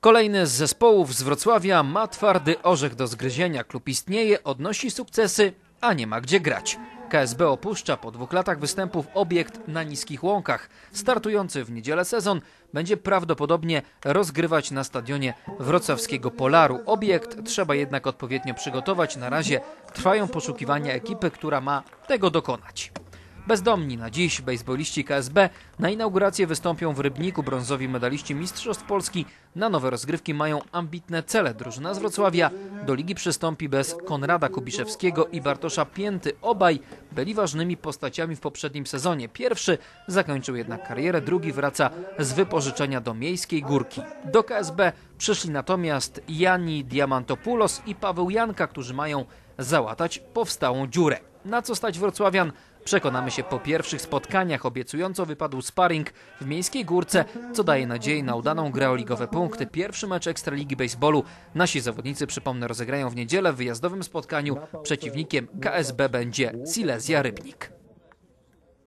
Kolejny z zespołów z Wrocławia ma twardy orzech do zgryzienia. Klub istnieje, odnosi sukcesy, a nie ma gdzie grać. KSB opuszcza po dwóch latach występów obiekt na niskich łąkach. Startujący w niedzielę sezon będzie prawdopodobnie rozgrywać na stadionie wrocławskiego Polaru. Obiekt trzeba jednak odpowiednio przygotować. Na razie trwają poszukiwania ekipy, która ma tego dokonać. Bezdomni na dziś bejsboliści KSB na inaugurację wystąpią w Rybniku brązowi medaliści Mistrzostw Polski. Na nowe rozgrywki mają ambitne cele. Drużyna z Wrocławia do ligi przystąpi bez Konrada Kubiszewskiego i Bartosza Pięty. Obaj byli ważnymi postaciami w poprzednim sezonie. Pierwszy zakończył jednak karierę, drugi wraca z wypożyczenia do Miejskiej Górki. Do KSB przyszli natomiast Jani Diamantopoulos i Paweł Janka, którzy mają załatać powstałą dziurę. Na co stać wrocławian? Przekonamy się po pierwszych spotkaniach. Obiecująco wypadł sparring w Miejskiej Górce, co daje nadzieję na udaną grę o ligowe punkty. Pierwszy mecz Ekstraligi Baseballu nasi zawodnicy, przypomnę, rozegrają w niedzielę w wyjazdowym spotkaniu. Przeciwnikiem KSB będzie Silesia Rybnik.